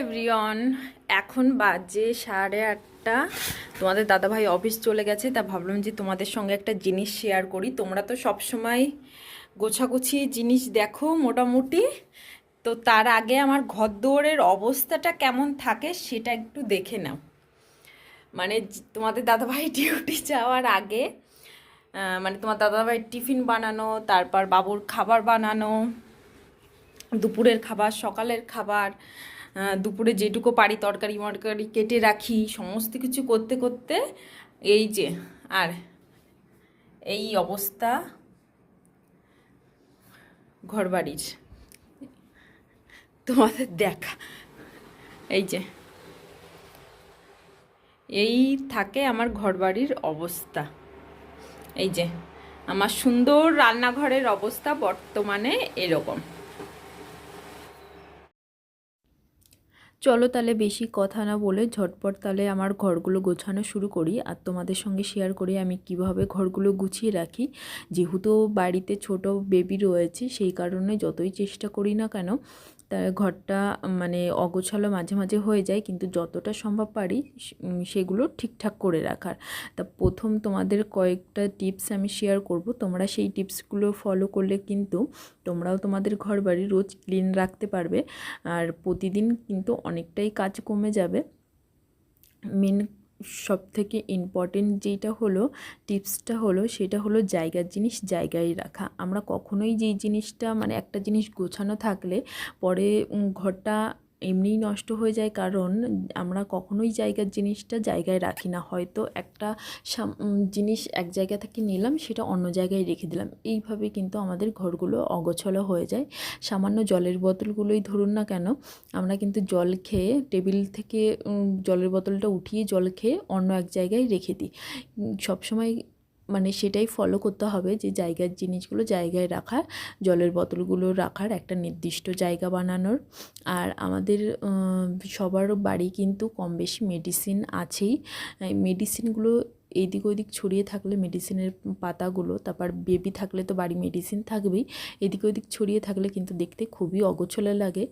Everyone এখন বাজে সাড়ে আটটা। তোমাদের দাদাভাই অফিস চলে গেছে, তা ভাবলাম যে তোমাদের সঙ্গে একটা জিনিস শেয়ার করি। তোমরা তো সব সময় গোছাগুছি জিনিস দেখো মোটামুটি। তো তার আগে আমার ঘর দুয়ারের অবস্থাটা কেমন থাকে সেটা একটু দেখে নাও। মানে তোমাদের দাদাভাই ডিউটি যাওয়ার আগে মানে তোমার দাদাভাই টিফিন বানানো, তারপর বাবুর খাবার বানানো, দুপুরের খাবার, সকালের খাবার দুপুরে যেটুকু পারি তরকারি মরকারি কেটে রাখি, সমস্ত কিছু করতে করতে এই যে, আর এই অবস্থা ঘরবাড়ির। তোমাদের দেখা। এই যে, এই থাকে আমার ঘরবাড়ির অবস্থা। এই যে, আমার সুন্দর রান্নাঘরের অবস্থা বর্তমানে এরকম। চলো তাহলে বেশি কথা না বলে ঝটপট তাহলে আমার ঘরগুলো গোছানো শুরু করি আর তোমাদের সঙ্গে শেয়ার করি আমি কীভাবে ঘরগুলো গুছিয়ে রাখি। যেহেতু বাড়িতে ছোট বেবি রয়েছে, সেই কারণে যতই চেষ্টা করি না কেন তা ঘরটা মানে অগোছালো মাঝে মাঝে হয়ে যায়, কিন্তু যতটা সম্ভব পারি সেগুলো ঠিকঠাক করে রাখার। তা প্রথম তোমাদের কয়েকটা টিপস আমি শেয়ার করব। তোমরা সেই টিপসগুলো ফলো করলে কিন্তু তোমরাও তোমাদের ঘর বাড়ি রোজ ক্লিন রাখতে পারবে। আর প্রতিদিন কিন্তু অনেকটাই কাজ কমে যাবে। মেন সব থেকে ইম্পর্টেন্ট যেটা হলো, টিপসটা হলো সেটা হলো জায়গার জিনিস জায়গায় রাখা। আমরা কখনোই যেই জিনিসটা মানে একটা জিনিস গোছানো থাকলে পরে ঘরটা এমনিই নষ্ট হয়ে যায় কারণ আমরা কখনোই জায়গার জিনিসটা জায়গায় রাখি না। হয়তো একটা জিনিস এক জায়গা থেকে নিলাম, সেটা অন্য জায়গায় রেখে দিলাম। এইভাবে কিন্তু আমাদের ঘরগুলো অগোছালো হয়ে যায়। সামান্য জলের বোতলগুলোই ধরুন না কেন, আমরা কিন্তু জল খেয়ে টেবিল থেকে জলের বোতলটা উঠিয়ে জল খেয়ে অন্য এক জায়গায় রেখে দিই। সবসময় মানে সেটাই ফলো করতে হবে যে জায়গার জিনিসগুলো জায়গায় রাখা জলের বোতলগুলো রাখার একটা নির্দিষ্ট জায়গা বানানোর। আর আমাদের সবার বাড়ি কিন্তু কম বেশি মেডিসিন আছেই। মেডিসিনগুলো এইদিক ওইদিক ছড়িয়ে থাকলে মেডিসিনের পাতাগুলো, তারপর বেবি থাকলে তো বাড়ি মেডিসিন থাকবেই, এদিক ওদিক ছড়িয়ে থাকলে কিন্তু দেখতে খুবই অগোছলে লাগে।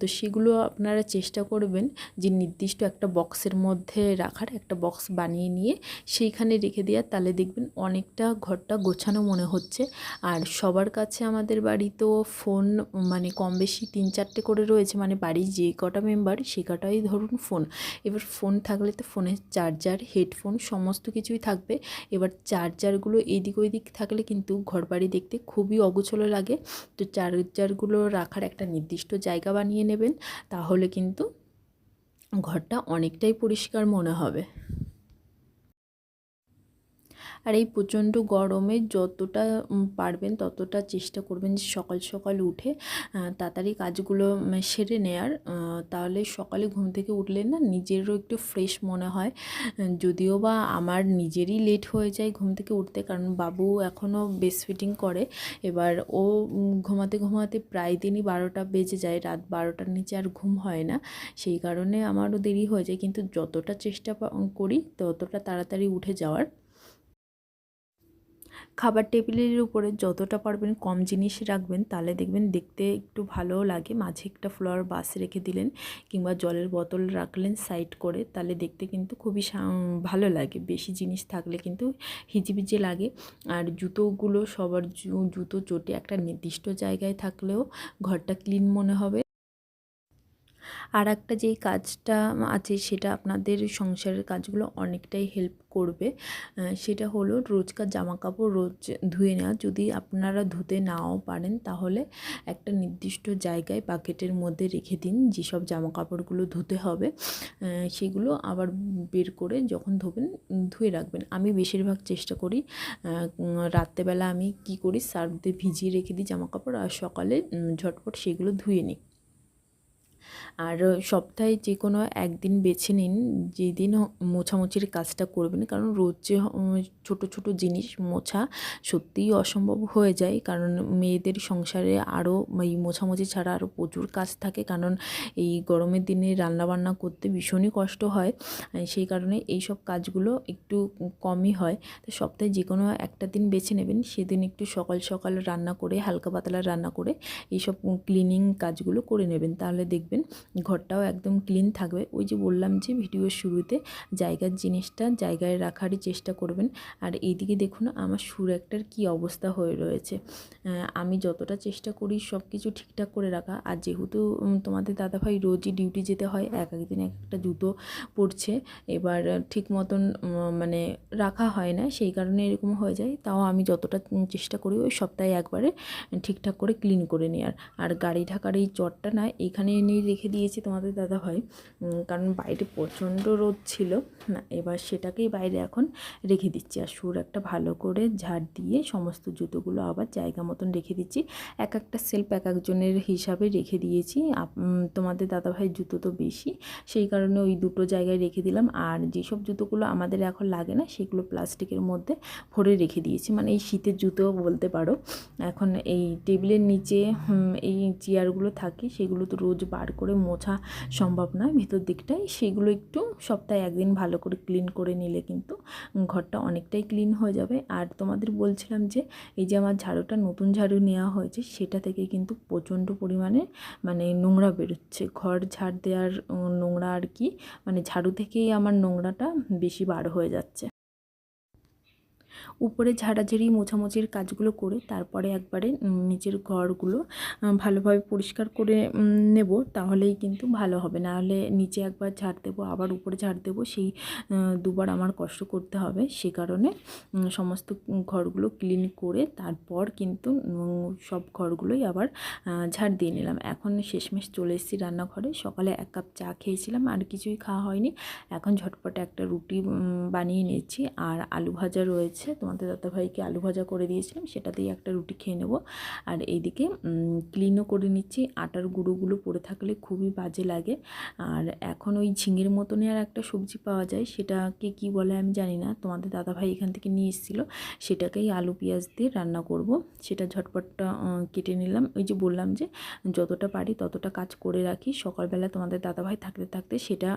তো সেগুলো আপনারা চেষ্টা করবেন যে নির্দিষ্ট একটা বক্সের মধ্যে রাখার, একটা বক্স বানিয়ে নিয়ে সেইখানে রেখে দেওয়ার তাহলে দেখবেন অনেকটা ঘরটা গোছানো মনে হচ্ছে। আর সবার কাছে আমাদের বাড়ি তো ফোন মানে কম বেশি তিন চারটে করে রয়েছে মানে বাড়ির যে কটা মেম্বার সে কটাই ধরুন ফোন এবার ফোন থাকলে তো ফোনের চার্জার হেডফোন সমস্ত কিছুই থাকবে। এবার চার্জারগুলো এদিক ওইদিক থাকলে কিন্তু ঘরবাড়ি দেখতে খুবই অগোছলো লাগে। তো চার্জারগুলো রাখার একটা নির্দিষ্ট জায়গা বানিয়ে নেবেন, তাহলে কিন্তু ঘরটা অনেকটাই পরিষ্কার মনে হবে। আর এই প্রচণ্ড গরমে যতটা পারবেন ততটা চেষ্টা করবেন যে সকাল সকাল উঠে তাড়াতাড়ি কাজগুলো সেরে নেয়ার। তাহলে সকালে ঘুম থেকে উঠলে না নিজেরও একটু ফ্রেশ মনে হয়। যদিও বা আমার নিজেরই লেট হয়ে যায় ঘুম থেকে উঠতে, কারণ বাবু এখনও বেস ফিটিং করে। এবার ও ঘুমাতে ঘুমাতে প্রায় দিনই বারোটা বেজে যায়, রাত বারোটার নিচে আর ঘুম হয় না। সেই কারণে আমারও দেরি হয়ে যায়, কিন্তু যতটা চেষ্টা করি ততটা তাড়াতাড়ি উঠে যাওয়ার। খাবার টেবিলের উপরে যতটা পারবেন কম জিনিস রাখবেন, তাহলে দেখবেন দেখতে একটু ভালোও লাগে। মাঝে একটা ফ্লাওয়ার বাস রেখে দিলেন কিংবা জলের বোতল রাখলেন সাইড করে, তাহলে দেখতে কিন্তু খুবই ভালো লাগে। বেশি জিনিস থাকলে কিন্তু হিজিবিজি লাগে। আর জুতোগুলো সবার জুতো চটে একটা নির্দিষ্ট জায়গায় থাকলেও ঘরটা ক্লিন মনে হবে। আর একটা যেই কাজটা আছে সেটা আপনাদের সংসারের কাজগুলো অনেকটাই হেল্প করবে সেটা হলো রোজকার জামা কাপড় রোজ ধুয়ে নেওয়া। যদি আপনারা ধুতে নাও পারেন তাহলে একটা নির্দিষ্ট জায়গায় বাকেটের মধ্যে রেখে দিন যেসব জামা কাপড়গুলো ধুতে হবে সেগুলো আবার বের করে যখন ধোবেন ধুয়ে রাখবেন। আমি বেশিরভাগ চেষ্টা করি রাত্রেবেলা আমি কি করি, সার্ফ দিয়ে ভিজিয়ে রেখে দিই জামা কাপড় আর সকালে ঝটপট সেগুলো ধুয়ে নিই। আর সপ্তাহে যে কোনো একদিন বেছে নিন, যেদিন মোছামুছির কাজটা করবেন। কারণ রোজ যে ছোটো ছোটো জিনিস মোছা সত্যিই অসম্ভব হয়ে যায়। কারণ মেয়েদের সংসারে আরও এই মোছামুছি ছাড়া আরও প্রচুর কাজ থাকে। কারণ এই গরমের দিনে রান্নাবান্না করতে ভীষণই কষ্ট হয়। সেই কারণে এই সব কাজগুলো একটু কমই হয়। তো সপ্তাহে যে কোনো একটা দিন বেছে নেবেন, সেদিন একটু সকাল সকাল রান্না করে, হালকা পাতলা রান্না করে, এইসব ক্লিনিং কাজগুলো করে নেবেন। তাহলে দেখবেন রাখবেন ঘরটাও একদম ক্লিন থাকবে। ওই যে বললাম যে ভিডিওর শুরুতে জায়গার জিনিসটা জায়গায় রাখারই চেষ্টা করবেন। আর এইদিকে দেখুন আমার সুর একটার কী অবস্থা হয়ে রয়েছে। আমি যতটা চেষ্টা করি সব কিছু ঠিকঠাক করে রাখা। আর যেহেতু তোমাদের দাদাভাই রোজই ডিউটি যেতে হয়, এক একদিন এক একটা জুতো পড়ছে এবার ঠিক মতন মানে রাখা হয় না, সেই কারণে এরকম হয়ে যায়। তাও আমি যতটা চেষ্টা করি ওই সপ্তাহে একবারে ঠিকঠাক করে ক্লিন করে নেওয়ার। আর গাড়ি ঢাকার এই চটটা না, এখানে এনে রেখে দিয়েছি তোমাদের দাদাভাই উম, কারণ বাইরে প্রচণ্ড রোদ ছিল। না এবার সেটাকেই বাইরে এখন রেখে দিচ্ছি। আর সুর একটা ভালো করে ঝাড় দিয়ে সমস্ত জুতোগুলো আবার জায়গা মতন রেখে দিচ্ছি। এক একটা সেলফ এক একজনের হিসাবে রেখে দিয়েছি। তোমাদের দাদাভাইয়ের জুতো তো বেশি। সেই কারণে ওই দুটো জায়গায় রেখে দিলাম। আর যেসব জুতোগুলো আমাদের এখন লাগে না সেগুলো প্লাস্টিকের মধ্যে ভরে রেখে দিয়েছি। মানে এই শীতের জুতো বলতে পারো। এখন এই টেবিলের নিচে এই চেয়ারগুলো থাকে সেগুলো তো রোজ বার করে মোছা সম্ভব নয়, ভিতর দিকটায় সেগুলো একটু সপ্তাহে একদিন ভালো করে ক্লিন করে নিলে কিন্তু ঘরটা অনেকটাই ক্লিন হয়ে যাবে। আর তোমাদের বলছিলাম যে, এই যে আমার ঝাড়ুটা, নতুন ঝাড়ু নেওয়া হয়েছে, সেটা থেকে কিন্তু প্রচণ্ড পরিমাণে মানে নোংরা বেরোচ্ছে। ঘর ঝাড় দেওয়ার নোংরা আর কি মানে ঝাড়ু থেকেই আমার নোংরাটা বেশি বার হয়ে যাচ্ছে। উপরে ঝাড়াঝাড়ি, মোছামুছির কাজগুলো করে তারপরে একবারে নিচের ঘরগুলো ভালোভাবে পরিষ্কার করে নেব, তাহলেই কিন্তু ভালো হবে। নাহলে নিচে একবার ঝাড় দেবো, আবার উপরে ঝাড় দেবো, সেই দুবার আমার কষ্ট করতে হবে। সে কারণে সমস্ত ঘরগুলো ক্লিন করে তারপর কিন্তু সব ঘরগুলোই আবার ঝাড় দিয়ে নিলাম। এখন শেষমেশ চলে এসেছি রান্নাঘরে। সকালে এক কাপ চা খেয়েছিলাম, আর কিছুই খাওয়া হয়নি। এখন ঝটপটে একটা রুটি বানিয়ে নিয়েছি। আর আলু ভাজা রয়েছে তোমাদের দাদাভাইকে আলু ভাজা করে দিয়েছিলাম, সেটা দিয়ে একটা রুটি খেয়ে নেব। আর এইদিকে ক্লিনও করে নিচ্ছি। আটার গুঁড়োগুলো পড়ে থাকলে খুবই বাজে লাগে। আর এখন ওই ঝিঙের মতনই আর একটা সবজি পাওয়া যায়, সেটাকে কি বলে আমি জানি না। তোমাদের দাদাভাই এখান থেকে নিয়ে এসেছিল, সেটাকেই আলু পেঁয়াজ দিয়ে রান্না করব। সেটা ঝটপটটা কেটে নিলাম। ওই যে বললাম যে, যতটা পারি ততটা কাজ করে রাখি। সকালবেলা তোমাদের দাদাভাই থাকতে থাকতে সেটা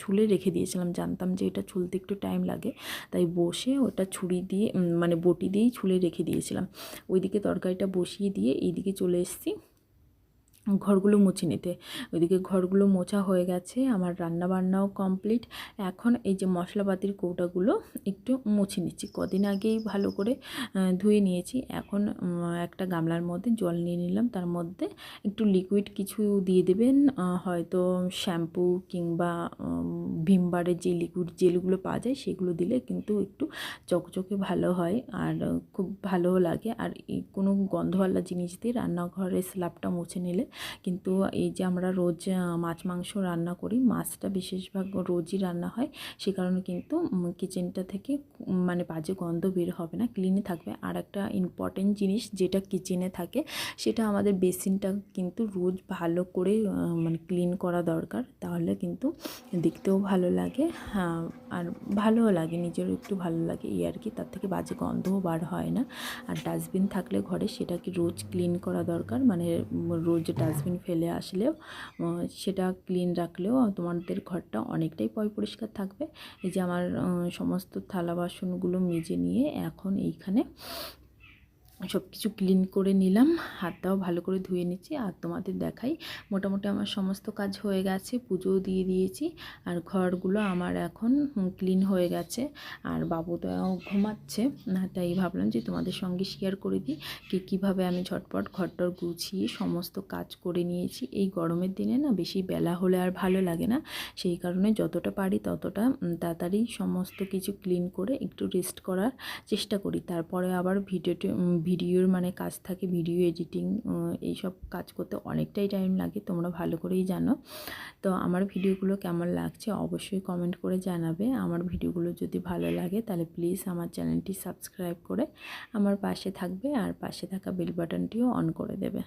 ছুলে রেখে দিয়েছিলাম। জানতাম যে এটা ছুলতে একটু টাইম লাগে। তাই বসে ওটা ছুরি দিয়ে মানে বটি দিয়েই ছুলে রেখে দিয়েছিলাম। ওইদিকে তরকারিটা বসিয়ে দিয়ে এইদিকে চলে এসেছি। ঘরগুলো মুছে নিতে। ওইদিকে ঘরগুলো মোছা হয়ে গেছে, আমার রান্না বান্নাও কমপ্লিট। এখন এই যে মশলাপাতির কৌটাগুলো একটু মুছে নিচ্ছি। কদিন আগেই ভালো করে ধুয়ে নিয়েছি। এখন একটা গামলার মধ্যে জল নিয়ে নিলাম। তার মধ্যে একটু লিকুইড কিছু দিয়ে দেবেন। হয়তো শ্যাম্পু কিংবা ভিমবারের যে লিকুইড জেলগুলো পাওয়া যায় সেগুলো দিলে কিন্তু একটু চকচকে ভালো হয় আর খুব ভালোও লাগে। আর কোনো গন্ধওয়ালা জিনিস দিয়ে রান্নাঘরের স্ল্যাবটা মুছে নিলে কিন্তু এই যে আমরা রোজ মাছ, মাংস রান্না করি, মাছটা বিশেষভাগ রোজই রান্না হয়। সে কারণে কিন্তু কিচেনটা থেকে মানে বাজে গন্ধ বের হবে না ক্লিনে থাকবে। আর একটা ইম্পর্টেন্ট জিনিস যেটা কিচেনে থাকে, সেটা আমাদের বেসিনটা কিন্তু রোজ ভালো করে মানে ক্লিন করা দরকার। তাহলে কিন্তু দেখতেও ভালো লাগে হ্যাঁ আর ভালোও লাগে, নিজেরও একটু ভালো লাগে এই আর কি। তার থেকে বাজে গন্ধও বার হয় না। আর ডাস্টবিন থাকলে ঘরে সেটাকে রোজ ক্লিন করা দরকার। মানে রোজ ফেলে আসলেও সেটা ক্লিন রাখলেও তোমাদের ঘরটা অনেকটাই পয় পরিষ্কার থাকবে। এই যে আমার সমস্ত থালা বাসনগুলো মেজে নিয়ে এখন এইখানে সব কিছু ক্লিন করে নিলাম। হাতটাও ভালো করে ধুয়ে নিচ্ছি আর তোমাদের দেখাই। মোটামুটি আমার সমস্ত কাজ হয়ে গেছে, পুজোও দিয়ে দিয়েছি আর ঘরগুলো আমার এখন ক্লিন হয়ে গেছে। আর বাবু তো ঘুমাচ্ছে, তাই ভাবলাম যে তোমাদের সঙ্গে শেয়ার করে দিই কি কীভাবে আমি ঝটপট ঘরটর গুছিয়ে সমস্ত কাজ করে নিয়েছি। এই গরমের দিনে না বেশি বেলা হলে আর ভালো লাগে না। সেই কারণে যতটা পারি ততটা তাড়াতাড়ি সমস্ত কিছু ক্লিন করে একটু রেস্ট করার চেষ্টা করি। তারপরে আবার ভিডিওটি ভিডিওর মানে কাজ থাকে, ভিডিও এডিটিং এইসব কাজ করতে অনেকটাই টাইম লাগে, তোমরা ভালো করেই জানো। তো আমার ভিডিওগুলো কেমন লাগছে অবশ্যই কমেন্ট করে জানাবে। আমার ভিডিওগুলো যদি ভালো লাগে তাহলে প্লিজ আমার চ্যানেলটি সাবস্ক্রাইব করে আমার পাশে থাকবে আর পাশে থাকা বেল বাটনটিও অন করে দেবে।